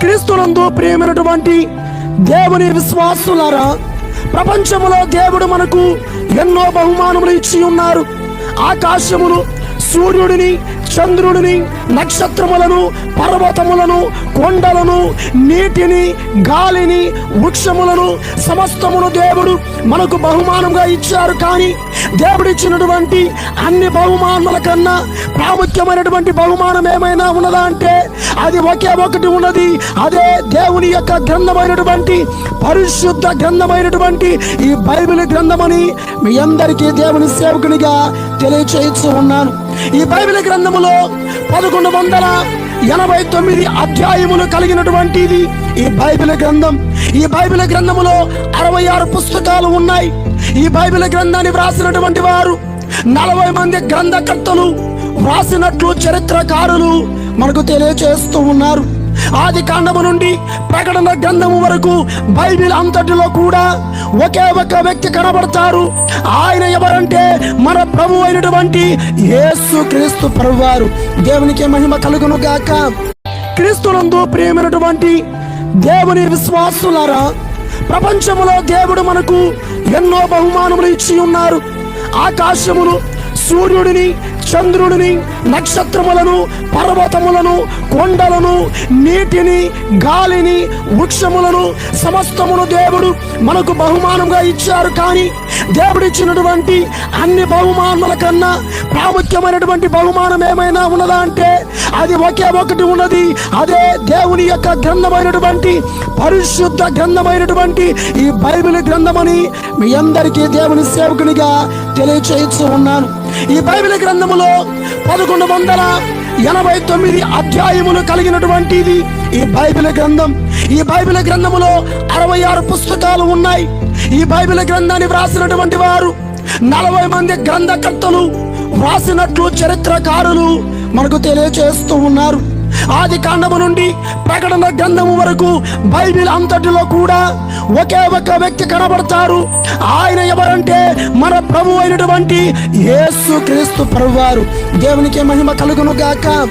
క్రీస్తునందు ప్రియమైనటువంటి దేవుని విశ్వాసులారా ప్రపంచములో దేవుడు మనకు ఎన్నో బహుమానములు ఇచ్చి ఉన్నారు. ఆకాశమును సూర్యుడిని చంద్రుడిని నక్షత్రములను పర్వతములను కొండలను నీటిని గాలిని వృక్షములను సమస్తమును దేవుడు మనకు బహుమానంగా ఇచ్చారు. కానీ దేవుడిచ్చినటువంటి అన్ని బహుమానముల కన్నా ప్రాముఖ్యమైనటువంటి బహుమానం ఏమైనా ఉన్నదా అంటే అది ఒకే ఒకటి ఉన్నది. అదే దేవుని యొక్క గ్రంథమైనటువంటి పరిశుద్ధ గ్రంథమైనటువంటి ఈ బైబిల్ గ్రంథమని మీ అందరికీ దేవుని సేవకునిగా తెలియచేయచ్చు ఉన్నాను. ఈ బైబిల్ గ్రంథములో పదకొండు వందల ఎనభై తొమ్మిది అధ్యాయములు కలిగినటువంటిది ఈ బైబిల్ గ్రంథం. ఈ బైబిల్ గ్రంథములో అరవై ఆరు పుస్తకాలు ఉన్నాయి. ఈ బైబిల్ గ్రంథాన్ని వ్రాసినటువంటి వారు నలభై మంది గ్రంథకర్తలు వ్రాసినట్లు చరిత్రకారులు మనకు తెలియజేస్తూ ఉన్నారు. ఆది కాండము నుండి ప్రకటన గ్రంథము వరకు బైబిల్ అంతటిలో కూడా ఒకే ఒక వ్యక్తి కనబడతారు. ఆయన ఎవరంటే మన ప్రభు అయినటువంటి యేసు క్రీస్తు ప్రభువారు. దేవునికి మహిమ కలుగును గాక. క్రీస్తునందు ప్రియమైనటువంటి దేవుని విశ్వాసులారా ప్రపంచములో దేవుడు మనకు ఎన్నో బహుమానములు ఇచ్చి ఉన్నారు. ఆకాశమును సూర్యుడిని చంద్రుడిని నక్షత్రములను పర్వతములను కొండలను నీటిని గాలిని వృక్షములను సమస్తమును దేవుడు మనకు బహుమానంగా ఇచ్చారు. కానీ దేవుడిచ్చినటువంటి అన్ని బహుమానముల కన్నా ప్రాముఖ్యమైనటువంటి బహుమానం ఏమైనా ఉన్నదా అంటే అది ఒకే ఒకటి ఉన్నది. అదే దేవుని యొక్క గ్రంథమైనటువంటి పరిశుద్ధ గ్రంథమైనటువంటి ఈ బైబిల్ గ్రంథమని మీ అందరికీ దేవుని సేవకునిగా తెలియచేయచ్చు ఉన్నాను. ఈ బైబిల్ గ్రంథములో పదకొండు వందల ఎనభై తొమ్మిది అధ్యాయములు కలిగినటువంటిది ఈ బైబిల్ గ్రంథం. ఈ బైబిల్ గ్రంథములో అరవై ఆరు పుస్తకాలు ఉన్నాయి. ఈ బైబిల్ గ్రంథాన్ని వ్రాసినటువంటి వారు నలభై మంది గ్రంథకర్తలు వ్రాసినట్లు చరిత్రకారులు మనకు తెలియచేస్తూ ఉన్నారు. ఆది కాండము నుండి ప్రకటన గ్రంథము వరకు బైబిల్ అంతటిలో కూడా ఒకే ఒక వ్యక్తి కనబడతారు. ఆయన ఎవరంటే మన ప్రభు అయినటువంటి యేసు క్రీస్తు ప్రభువారు. దేవునికి మహిమ కలుగును గాక